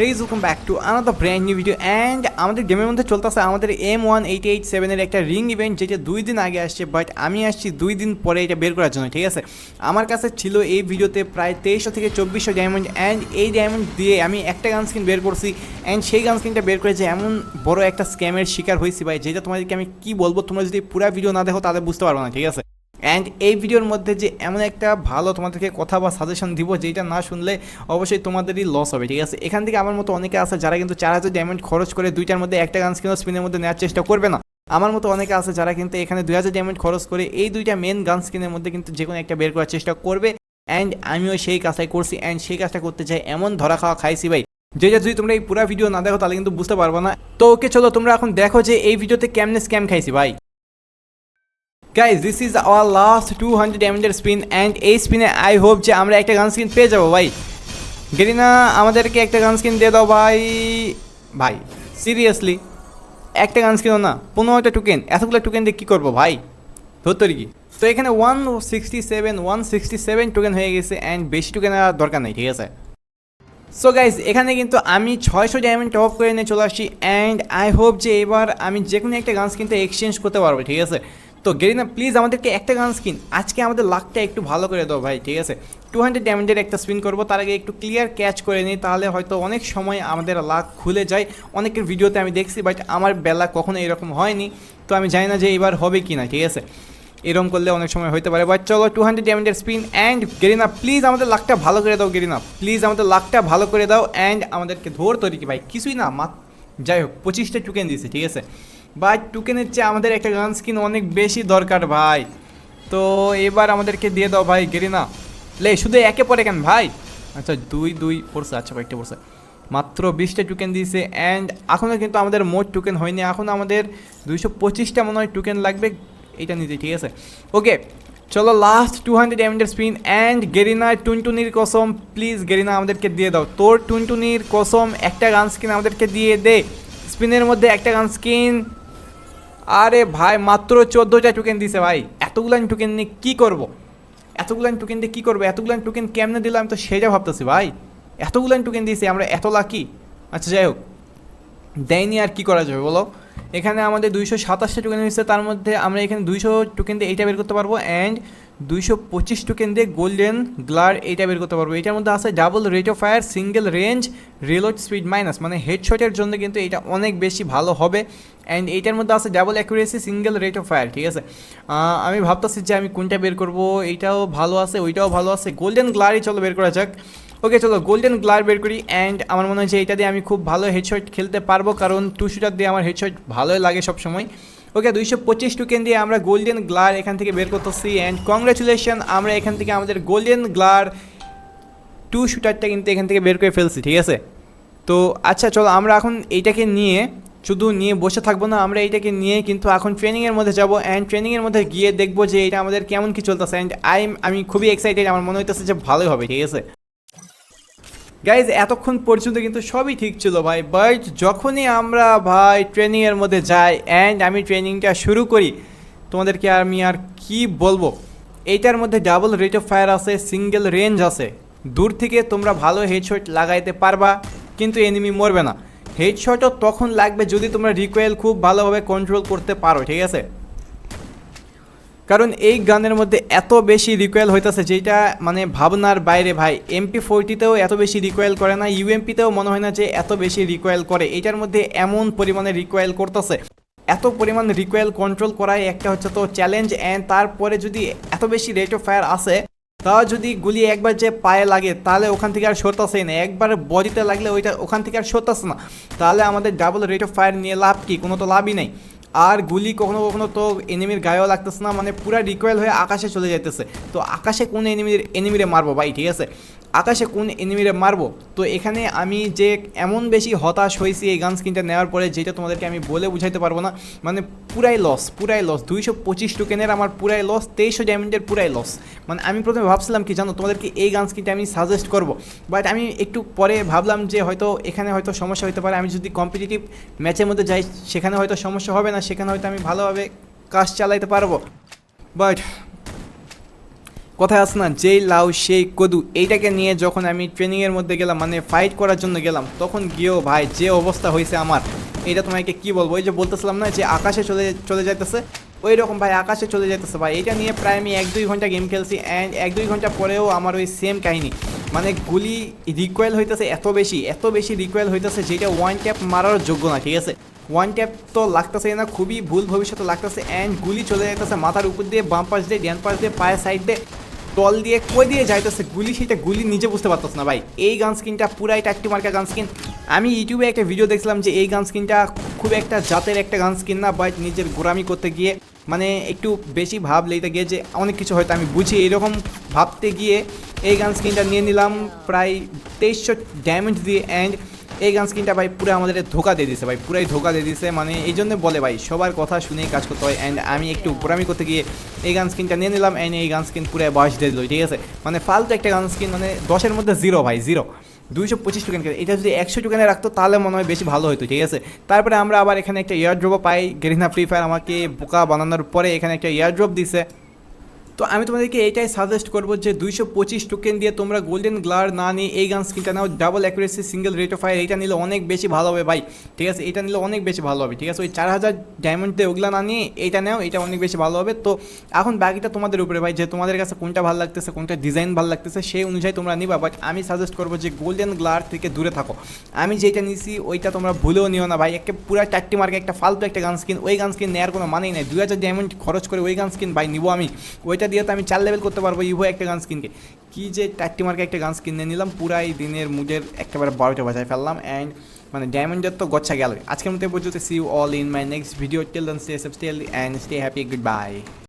Hey guys welcome back to another brand new video and আমাদের গেমের মধ্যে চলতেছে আমাদের এম ওয়ান এইট এইট সেভেনের একটা রিং ইভেন্ট যেটা দুই দিন আগে আসছে বাট আমি আসছি দুই দিন পরে এটা বের করার জন্য, ঠিক আছে? আমার কাছে ছিল এই ভিডিওতে প্রায় তেইশশো থেকে চব্বিশশো ডায়মন্ড অ্যান্ড এই ডায়মন্ড দিয়ে আমি একটা গান স্কিন বের করছি অ্যান্ড সেই গান স্কিনটা বের করে যে এমন বড় একটা স্ক্যামের শিকার হয়েছি ভাই, যেটা তোমাদেরকে আমি কি বলব, তোমরা যদি পুরো ভিডিও না দেখো তাহলে বুঝতে পারব না, ঠিক আছে? অ্যান্ড এই ভিডিওর মধ্যে যে এমন একটা ভালো তোমাদেরকে কথা বা সাজেশন দিব যেটা না শুনলে অবশ্যই তোমাদেরই লস হবে, ঠিক আছে? এখান থেকে আমার মতো অনেকে আছে যারা কিন্তু চার হাজার ডায়মন্ড খরচ করে দুইটার মধ্যে একটা গান স্কিন স্পিনের মধ্যে নেওয়ার চেষ্টা করবে না। আমার মতো অনেকে আছে যারা কিন্তু এখানে দুই হাজার ডায়মন্ড খরচ করে এই দুইটা মেন গান স্কিনের মধ্যে কিন্তু যে কোনো একটা বের করার চেষ্টা করবে। অ্যান্ড আমিও সেই কাজটাই করছি অ্যান্ড সেই কাজটা করতে চাই, এমন ধরা খাওয়া খাইছি ভাই। যেটা যদি তোমরা এই পুরো ভিডিও না দেখো তাহলে কিন্তু বুঝতে পারব না। তো ওকে চলো তোমরা এখন দেখো যে এই ভিডিওতে কেমনে স্ক্যাম খাইছি ভাই। Guys this is our last two hundred ডায়মন্ডের স্পিন অ্যান্ড এই স্পিনে আই হোপ যে আমরা একটা গান স্কিন পেয়ে যাব, ভাই। গেরিনা, আমাদেরকে একটা গান স্কিন দিয়ে দাও, ভাই। ভাই সিরিয়াসলি একটা গান স্কিনও না, পনেরোটা টুকেন এতগুলো টুকেন দিয়ে কী করব, ভাই? ধরতরি কি? তো এখানে one sixty seven one sixty seven token হয়ে গেছে অ্যান্ড বেশি টোকেন আর দরকার নেই, ঠিক আছে? সো গাইজ এখানে কিন্তু আমি ছয়শো ডায়মন্ড টপ করে নিয়ে চলে আসছি অ্যান্ড আই হোপ যে এবার আমি যে কোনো একটা গান কিন্তু এক্সচেঞ্জ করতে পারব, ঠিক আছে? তো গেরিনা প্লিজ আমাদেরকে একটা গান স্কিন আজকে আমাদের লাকটা একটু ভালো করে দাও ভাই, ঠিক আছে? টু হান্ড্রেড ডায়মন্ডের একটা স্পিন করব, তার আগে একটু ক্লিয়ার ক্যাচ করে নিই, তাহলে হয়তো অনেক সময় আমাদের লাক খুলে যায়। অনেকের ভিডিওতে আমি দেখছি বাট আমার বেলা কখনো এরকম হয়নি। তো আমি জানি না যে এবার হবে কি না ঠিক আছে? এরকম করলে অনেক সময় হতে পারে। বাট চলো টু হান্ড্রেড ডায়মন্ডের স্পিন অ্যান্ড গেরিনা প্লিজ আমাদের লাকটা ভালো করে দাও, গেরিনা। প্লিজ আমাদের লাকটা ভালো করে দাও অ্যান্ড আমাদেরকে ধর তৈরি কি ভাই? কিছুই না, মাত যাই হোক, পঁচিশটা টুকেন দিয়েছে, ঠিক আছে? বাট টুকেনের চেয়ে আমাদের একটা গান স্কিন অনেক বেশি দরকার ভাই। তো এবার আমাদেরকে দিয়ে দাও ভাই গেরিনা লে, শুধু একে পরে কেন ভাই? আচ্ছা দুই দুই পড়ছে আচ্ছা কয়েকটা পড়ছে মাত্র বিশটা টোকেন দিয়েছে অ্যান্ড এখনও কিন্তু আমাদের মোট টোকেন হয়নি। এখন আমাদের দুইশো পঁচিশটা মনে হয় টোকেন লাগবে, এইটা নিতে ঠিক আছে? ওকে চলো লাস্ট টু হান্ড্রেড এমএন্ডের স্পিন অ্যান্ড গেরিনা টুনটুনির কসম প্লিজ গেরিনা আমাদেরকে দিয়ে দাও। তোর টুনটুনির কসম, একটা গান স্কিন আমাদেরকে দিয়ে দে। স্পিনের মধ্যে একটা গান স্কিন আরে ভাই, মাত্র চোদ্দোটা টোকেন দিছে ভাই। এতগুলান টোকেন নিয়ে কী করব? এতগুলান টোকেন দিয়ে কী করব? এতগুলান টোকেন কেমনে দিলাম তো সেটা ভাবতেছি ভাই। এতগুলান টোকেন দিয়েছি, আমরা এত লাকি আচ্ছা যাই হোক। দেয়নি আর কী করা যাবে বলো? এখানে আমাদের দুইশো সাতাশটা টোকেন হয়েছে, তার মধ্যে আমরা এখানে দুইশো টোকেন দিয়ে এইটা বের করতে পারব। অ্যান্ড দুইশো পঁচিশ টোকেন দিয়ে গোল্ডেন গ্লার এইটা বের করতে পারব। এটার মধ্যে আছে double rate of fire single range reload speed minus মানে হেডশটের জন্য কিন্তু এটা অনেক বেশি ভালো হবে। অ্যান্ড এইটার মধ্যে আছে double accuracy single rate of fire ঠিক আছে? আমি ভাবতেছি যে আমি কোনটা বের করব, এইটাও ভালো আছে, ওইটাও ভালো আছে। গোল্ডেন গ্লারই চলো বের করা যাক। ওকে চলো গোল্ডেন গ্লার বের করি। অ্যান্ড আমার মনে হয় যে এটা দিয়ে আমি খুব ভালো হেডশট খেলতে পারব, কারণ টু শুটার দিয়ে আমার হেডশট ভালোই লাগে সব সময় ওকে দুইশো পঁচিশ টোকেন দিয়ে আমরা গোল্ডেন গ্লার এখান থেকে বের করতেছি অ্যান্ড কংগ্রাচুলেশন আমরা এখান থেকে আমাদের গোল্ডেন গ্লার টু শুটারটা কিন্তু এখান থেকে বের করে ফেলছি, ঠিক আছে? তো আচ্ছা চলো আমরা এখন এইটাকে নিয়ে শুধু নিয়ে বসে থাকব না, আমরা এইটাকে নিয়ে কিন্তু এখন ট্রেনিংয়ের মধ্যে যাব অ্যান্ড ট্রেনিংয়ের মধ্যে গিয়ে দেখব যে এটা আমাদের কেমন কি চলতেছে অ্যান্ড আই আমি খুবই এক্সাইটেড আমার মনে হইতেছে যে ভালোই হবে, ঠিক আছে? গাইজ এতক্ষণ পর্যন্ত কিন্তু সবই ঠিক ছিল ভাই বাট যখনই আমরা ভাই ট্রেনিংয়ের মধ্যে যাই অ্যান্ড আমি ট্রেনিংটা শুরু করি, তোমাদেরকে আমি আর কি বলব? এইটার মধ্যে ডাবল রেট অফ ফায়ার আছে সিঙ্গেল রেঞ্জ আছে। দূর থেকে তোমরা ভালো হেডশট লাগাইতে পারবা, কিন্তু এনিমি মরবে না। হেডশটও তখন লাগবে যদি তোমরা রিকোয়েল খুব ভালোভাবে কন্ট্রোল করতে পারো, ঠিক আছে? কারণ এই গানের মধ্যে এত বেশি রিকোয়েল হইতেছে যেটা মানে ভাবনার বাইরে ভাই। এমপি ফোরটিতেও এত বেশি রিকোয়েল করে না ইউএমপিতেও মনে হয় না যে এত বেশি রিকোয়েল করে। এটার মধ্যে এমন পরিমাণে রিকোয়েল করতেছে। এত পরিমাণ রিকোয়েল কন্ট্রোল করাই একটা হচ্ছে তো চ্যালেঞ্জ অ্যান্ড তারপরে যদি এত বেশি রেট অফ ফায়ার আসে তাও যদি গুলি একবার যে পায়ে লাগে, তাহলে ওখান থেকে আর সরতেছেই না। একবার বডিতে লাগলে ওইটা ওখান থেকে আর সরতেছে না। তাহলে আমাদের ডাবল রেট অফ ফায়ার নিয়ে লাভ কি? কোনো তো লাভই নেই। আর গুলি কখনো কখনো তো এনিমির গায়েও লাগতেছে না মানে পুরা রিকোয়েল হয়ে আকাশে চলে যাইতেছে। তো আকাশে কোন এনিমির এনিমিরে মারবো ভাই, ঠিক আছে? আকাশে কোন এনিমিরে মারবো? তো এখানে আমি যে এমন বেশি হতাশ হয়েছি এই গান স্ক্রিনটা নেওয়ার পরে, যেটা তোমাদেরকে আমি বলে বুঝাইতে পারব না মানে পুরাই লস পুরাই লস দুইশো পঁচিশ টোকেনের আমার পুরাই লস তেইশশো ডায়মন্ডের পুরাই লস মানে আমি প্রথমে ভাবছিলাম কি জানো, তোমাদেরকে এই গান স্ক্রিনটা আমি সাজেস্ট করব। বাট আমি একটু পরে ভাবলাম যে হয়তো এখানে হয়তো সমস্যা হতে পারে। আমি যদি কম্পিটিটিভ ম্যাচের মধ্যে যাই, সেখানে হয়তো সমস্যা হবে না, সেখানে হয়তো আমি ভালোভাবে কাজ চালাইতে পারব। বাট কথায় আছে না, যেই লাউ, সেই কদু, এইটাকে নিয়ে যখন আমি ট্রেনিংয়ের মধ্যে গেলাম মানে ফাইট করার জন্য গেলাম, তখন গিয়েও ভাই, যে অবস্থা হয়েছে আমার এটা তোমাকে কি বলব? ওই যে বলতেছিলাম না যে আকাশে চলে চলে যাইতেছে ওই রকম ভাই আকাশে চলে যাইতেছে ভাই এটা নিয়ে প্রায় আমি এক দুই ঘণ্টা গেম খেলছি অ্যান্ড এক দুই ঘণ্টা পরেও আমার ওই সেম কাহিনী মানে গুলি রিকোয়েল হইতেছে এত বেশি এত বেশি রিকোয়েল হইতেছে যেটা ওয়ান ট্যাপ মারার যোগ্য না, ঠিক আছে? ওয়ান ট্যাপ তো লাগতেছে না, খুবই ভুল ভবিষ্যতে লাগতেছে অ্যান্ড গুলি চলে যাইতেছে মাথার উপর দিয়ে, বাম পাশ দিয়ে, ডান পাশ দিয়ে, পায়ের সাইড দিয়ে তল দিয়ে কই দিয়ে যাইতেছে গুলি সেটা গুলি নিজে বুঝতে পারতেছ না ভাই। এই গান স্কিনটা পুরাই টাকটি মার্কা গান স্কিন আমি ইউটিউবে একটা ভিডিও দেখছিলাম যে এই গান স্কিনটা খুব একটা জাতের একটা গান স্কিন না বাট নিজের গোরামি করতে গিয়ে মানে একটু বেশি ভাব লেতে গিয়ে যে অনেক কিছু হয়তো আমি বুঝি। এরকম ভাবতে গিয়ে এই গান স্কিনটা নিয়ে নিলাম প্রায় তেইশশো ড্যামেজ দিয়ে অ্যান্ড এই গান স্কিনটা ভাই পুরো আমাদের ধোকা দিয়ে দিছে ভাই, পুরাই ধোকা দিয়ে দিছে। মানে এই জন্য বলে ভাই, সবার কথা শুনেই কাজ করতে হয়। অ্যান্ড আমি একটু গোরামি করতে গিয়ে এই গান স্কিনটা নিয়ে নিলাম অ্যান্ড এই গান স্কিন পুরো বয়স দিয়ে দিল, ঠিক আছে? মানে ফালতু একটা গান স্কিন মানে দশের মধ্যে জিরো ভাই জিরো দুইশো পঁচিশ টোকেন এটা যদি একশো টোকেনে রাখতো তাহলে মনে হয় বেশি ভালো হতো ঠিক আছে? তারপরে আমরা আবার এখানে একটা এয়ার ড্রপও পাই গেরিনা ফ্রি ফায়ার আমাকে বোকা বানানোর পরে এখানে একটা এয়ার ড্রপ দিছে। তো আমি তোমাদেরকে এইটাই সাজেস্ট করব যে দুইশো পঁচিশ টোকেন দিয়ে তোমরা গোল্ডেন গ্লার না নিয়ে এই গান স্কিনটা নাও। Double accuracy single rate of fire এটা নিলে অনেক বেশি ভালো হবে ভাই। ঠিক আছে? এটা নিলে অনেক বেশি ভালো হবে, ঠিক আছে? ওই চার হাজার ডায়মন্ড দিয়ে ওগুলা না নিয়ে এইটা নাও এটা অনেক বেশি ভালো হবে। তো এখন বাকিটা তোমাদের উপরে ভাই, যে তোমাদের কাছে কোনটা ভালো লাগতেছে, কোনটা ডিজাইন ভালো লাগতেছে, সেই অনুযায়ী তোমরা নিবা। বাট আমি সাজেস্ট করব যে গোল্ডেন গ্লার থেকে দূরে থাকো। আমি যেটা নিছি, ওইটা তোমরা ভুলেও নিও না ভাই। একটা পুরো চারটি মার্কে একটা ফালতু একটা গান স্কিন ওই গান স্কিন নেওয়ার কোনো মানেই নেই। দুই হাজার ডায়মন্ড খরচ করে ওই গান স্কিন ভাই নিবো আমি। ওইটা দিয়ে তো আমি চার লেভেল করতে পারব, ইভো একটা গান স্কিনকে কি। যে চারটি মার্কে একটা গান স্কিন নিয়ে নিলাম, পুরাই দিনের মুডের একেবারে বারোটা বাজায় ফেললাম অ্যান্ড মানে ডায়মন্ডের তো গচ্ছা গেল আজকের মধ্যে পর্যন্ত see you all in my next video till then stay safe stay well and stay happy good bye